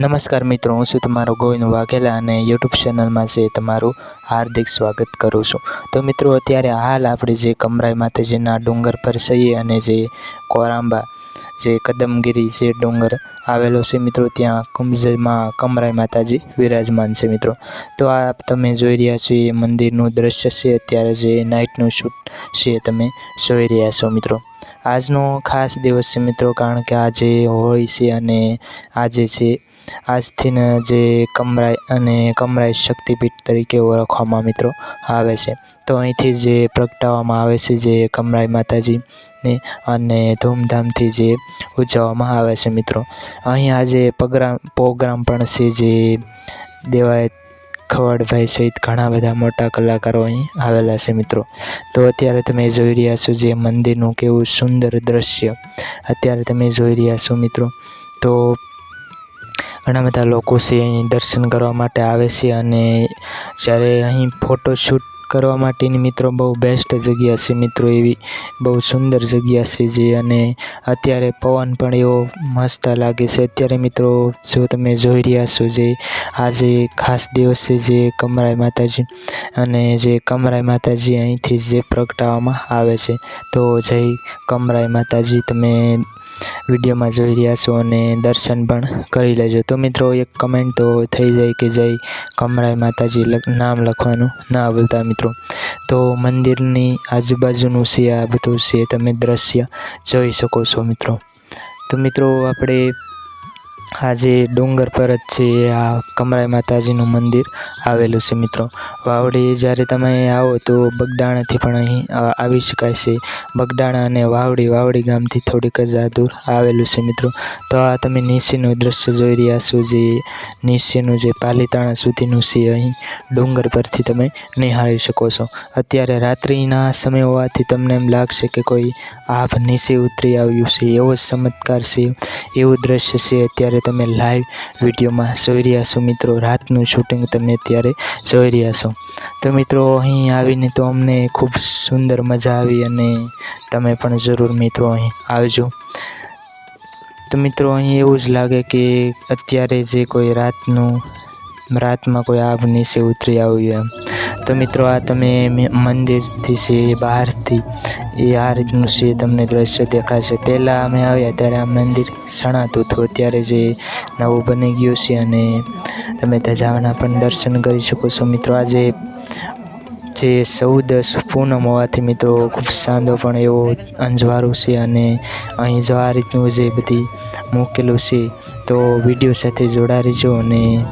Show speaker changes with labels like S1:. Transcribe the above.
S1: નમસ્કાર મિત્રો, હું છું તમારો ગોવિંદ વાઘેલા અને યુટ્યુબ ચેનલમાં છે તમારું હાર્દિક સ્વાગત કરું છું. તો મિત્રો, અત્યારે હાલ આપણે જે કમરાઈ માતાજીના ડુંગર પર છીએ અને જે કોરાંબા, જે કદમગીરી, જે ડુંગર આવેલો છે મિત્રો, ત્યાં કુંભજમાં કમરાઈ માતાજી વિરાજમાન છે મિત્રો. તો આ તમે જોઈ રહ્યા છો એ મંદિરનું દ્રશ્ય છે, અત્યારે જે નાઇટનું શૂટ છે, તમે જોઈ રહ્યા છો મિત્રો. આજનો ખાસ દિવસ છે મિત્રો, કારણ કે આજે હોળી છે અને આજે છે. આજથી ને જે કમરાઈ અને કમરાઈ શક્તિપીઠ તરીકે ઓળખવામાં મિત્રો આવે છે. તો અહીંથી જે પ્રગટાવવામાં આવે છે જે કમરાઈ માતાજીને અને ધૂમધામથી જે ઉજવવામાં આવે છે મિત્રો. અહીં આજે પ્રોગ્રામ પ્રોગ્રામ પણ છે જે દેવાયત ખવડભાઈ સહિત ઘણા બધા મોટા કલાકારો અહીં આવેલા છે મિત્રો. તો અત્યારે તમે જોઈ રહ્યા છો જે મંદિરનું કેવું સુંદર દ્રશ્ય. અત્યારે તમે જોઈ રહ્યા છો મિત્રો. તો ઘણા બધા લોકો છે અહીં દર્શન કરવા માટે આવે છે અને જ્યારે અહીં ફોટોશૂટ કરવા માટેની મિત્રો બહુ બેસ્ટ જગ્યા છે મિત્રો એવી. બહુ સુંદર જગ્યા છે જે અને અત્યારે પવન પણ એવો મસ્ત લાગે છે. અત્યારે મિત્રો જો તમે જોઈ રહ્યા છો જે આજે ખાસ દિવસ છે જે કમરાઈ માતાજી અને જે કમરાઈ માતાજી અહીંથી જે પ્રગટાવવામાં આવે છે. તો જય કમરાઈ માતાજી. તમે વિડીયોમાં જોઈ રહ્યા છો અને દર્શન પણ કરી લેજો. તો મિત્રો, એક કમેન્ટ તો થઈ જાય કે જય કમરાઈ માતાજી નામ લખવાનું ના ભૂલતા મિત્રો. તો મંદિરની આજુબાજુનું છે આ બધું છે, તમે દ્રશ્ય જોઈ શકો છો મિત્રો. તો મિત્રો, આપણે આજે ડુંગર પર જ છે, આ કમરાઈ માતાજીનું મંદિર આવેલું છે મિત્રો. વાવડી જ્યારે તમે આવો તો બગડાણાથી પણ અહીં આવી શકાય છે. બગડાણા અને વાવડી વાવડી ગામથી થોડીક જ આ દૂર આવેલું છે મિત્રો. તો આ તમે નીચેનું દ્રશ્ય જોઈ રહ્યા છો જે, નીચેનું જે પાલીતાણા સુધીનું છે અહીં. ડુંગર પરથી તમે નિહાળી શકો છો. અત્યારે રાત્રિના સમય હોવાથી તમને એમ લાગશે કે કોઈ આભ નીચે ઉતરી આવ્યું છે. એવો જ ચમત્કાર છે, એવું દ્રશ્ય છે અત્યારે તમે લાઈવ વિડીયોમાં જોઈ રહ્યા છો મિત્રો, રાતનું શૂટિંગ તમે અત્યારે જોઈ રહ્યા છો. તો મિત્રો, અહીં આવીને તો અમને ખૂબ સુંદર મજા આવી અને તમે પણ જરૂર મિત્રો અહીં આવજો. તો મિત્રો, અહીં એવું જ લાગે કે અત્યારે જે કોઈ રાતનું રાતમાં કોઈ આગ નીચે ઉતરી આવ્યું એમ. તો મિત્રો, આ તમે મંદિરથી છે બહારથી, એ આ રીતનું છે તમને દ્રશ્ય દેખાશે. પહેલાં અમે આવ્યા ત્યારે આ મંદિર શણાતું હતું. અત્યારે જે નવું બની ગયું છે અને તમે ધજાવાના પણ દર્શન કરી શકો છો. મિત્રો, આજે જે ચૌદ પૂનમ હોવાથી મિત્રો, ખૂબ સાંધો પણ એવો અંજવારું છે અને અહીં જો આ રીતનું જે બધી મૂકેલું છે, તો વીડિયો સાથે જોડાઈ રહેજો અને